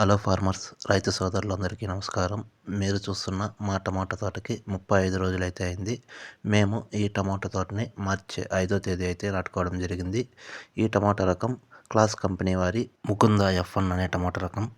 Hello farmers రైతు సోదరులందరికీ నమస్కారం. మీరు చూస్తున్న మా టమాటా తోటకి ముప్పై ఐదు రోజులైతే అయింది. మేము ఈ టమాటా తోటని మార్చి ఐదో తేదీ అయితే నాటుకోవడం జరిగింది. ఈ టమాటా రకం క్లాస్ కంపెనీ వారి ముకుంద ఎఫ్ఎన్ అనే టమాటా రకం.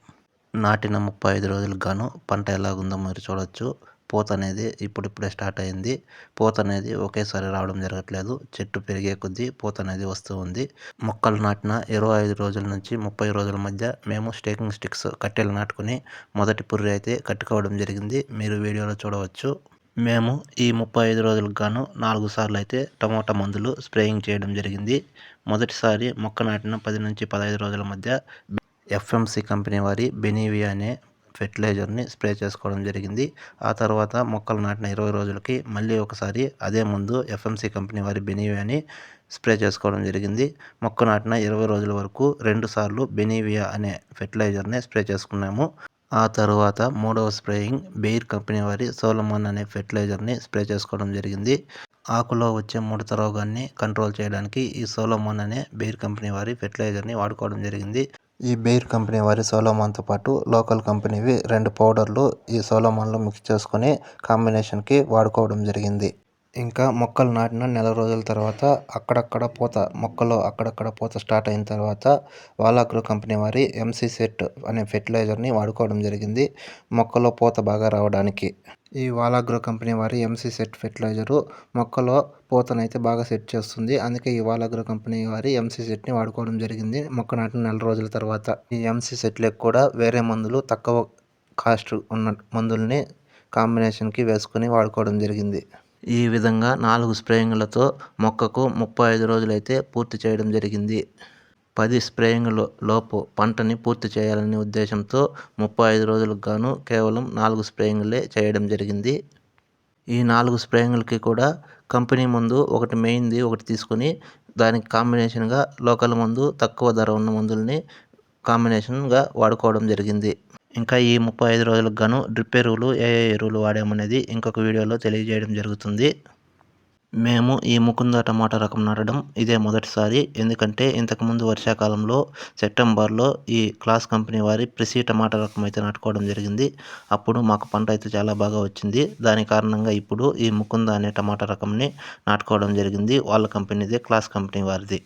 నాటిన ముప్పై ఐదు రోజులకు గాను పంట ఎలాగుందో మీరు చూడొచ్చు. పూత అనేది ఇప్పుడిప్పుడే స్టార్ట్ అయింది. పూత అనేది ఒకేసారి రావడం జరగట్లేదు. చెట్టు పెరిగే కొద్దీ పూత అనేది వస్తూ ఉంది. మొక్కలు నాటిన ఇరవై ఐదు రోజుల నుంచి ముప్పై రోజుల మధ్య మేము స్టేకింగ్ స్టిక్స్ కట్టెలు నాటుకుని మొదటి పుర్రి అయితే కట్టుకోవడం జరిగింది. మీరు వీడియోలో చూడవచ్చు. మేము ఈ ముప్పై ఐదు రోజులకు గాను నాలుగు సార్లు అయితే టమోటా మందులు స్ప్రేయింగ్ చేయడం జరిగింది. మొదటిసారి మొక్క నాటిన పది నుంచి పదహైదు రోజుల మధ్య ఎఫ్ఎంసి కంపెనీ వారి బెనీవియా అనే ఫెర్టిలైజర్ని స్ప్రే చేసుకోవడం జరిగింది. ఆ తర్వాత మొక్కలు నాటిన ఇరవై రోజులకి మళ్ళీ ఒకసారి అదే ముందు ఎఫ్ఎంసి కంపెనీ వారి బెనీవియాని స్ప్రే చేసుకోవడం జరిగింది. మొక్క నాటిన ఇరవై రోజుల వరకు రెండుసార్లు బెనీవియా అనే ఫెర్టిలైజర్ని స్ప్రే చేసుకున్నాము. ఆ తర్వాత మూడవ స్ప్రేయింగ్ బెయిర్ కంపెనీ వారి సోలమాన్ అనే ఫెర్టిలైజర్ని స్ప్రే చేసుకోవడం జరిగింది. ఆకులో వచ్చే ముడత రోగాన్ని కంట్రోల్ చేయడానికి ఈ సోలమాన్ అనే బెయిర్ కంపెనీ వారి ఫెర్టిలైజర్ని వాడుకోవడం జరిగింది. ఈ బెయిర్ కంపెనీ వారి సోలోమాన్తో పాటు లోకల్ కంపెనీవి రెండు పౌడర్లు ఈ సోలోమాన్లో మిక్స్ చేసుకొని కాంబినేషన్కి వాడుకోవడం జరిగింది. ఇంకా మొక్కలు నాటిన నెల రోజుల తర్వాత అక్కడక్కడ పూత మొక్కలో అక్కడక్కడ పూత స్టార్ట్ అయిన తర్వాత వాలాగ్రో కంపెనీ వారి ఎంసీ సెట్ అనే ఫెర్టిలైజర్ని వాడుకోవడం జరిగింది మొక్కలో పూత బాగా రావడానికి. ఈ వాలాగ్రో కంపెనీ వారి ఎంసీ సెట్ ఫెర్టిలైజరు మొక్కలో పూతనైతే బాగా సెట్ చేస్తుంది. అందుకే ఈ వాలాగ్రో కంపెనీ వారి ఎంసీ సెట్ని వాడుకోవడం జరిగింది మొక్క నాటిన నెల రోజుల తర్వాత. ఈ ఎంసీ సెట్లకు కూడా వేరే మందులు తక్కువ కాస్ట్ ఉన్న మందుల్ని కాంబినేషన్కి వేసుకొని వాడుకోవడం జరిగింది. ఈ విధంగా నాలుగు స్ప్రేయింగ్లతో మొక్కకు ముప్పై ఐదు రోజులైతే పూర్తి చేయడం జరిగింది. పది స్ప్రేయింగ్ల లోపు పంటని పూర్తి చేయాలనే ఉద్దేశంతో ముప్పై ఐదు రోజులకు గాను కేవలం నాలుగు స్ప్రేయింగ్లే చేయడం జరిగింది. ఈ నాలుగు స్ప్రేయింగ్లకి కూడా కంపెనీ మందు ఒకటి మెయిన్ది ఒకటి తీసుకొని దానికి కాంబినేషన్గా లోకల్ మందు తక్కువ ధర ఉన్న మందుల్ని కాంబినేషన్గా వాడుకోవడం జరిగింది. ఇంకా ఈ ముప్పై ఐదు రోజులకు గాను డ్రిప్ ఎరువులు ఏ ఎరువులు వాడామనేది ఇంకొక వీడియోలో తెలియజేయడం జరుగుతుంది. మేము ఈ ముకుంద టమాటా రకం నాటడం ఇదే మొదటిసారి. ఎందుకంటే ఇంతకుముందు వర్షాకాలంలో సెప్టెంబర్లో ఈ క్లాస్ కంపెనీ వారి ప్రిసీ టమాటా రకం అయితే నాటుకోవడం జరిగింది. అప్పుడు మాకు పంట అయితే చాలా బాగా వచ్చింది. దాని కారణంగా ఇప్పుడు ఈ ముకుంద అనే టమాటా రకంని నాటుకోవడం జరిగింది. వాళ్ళ కంపెనీదే క్లాస్ కంపెనీ వారిది.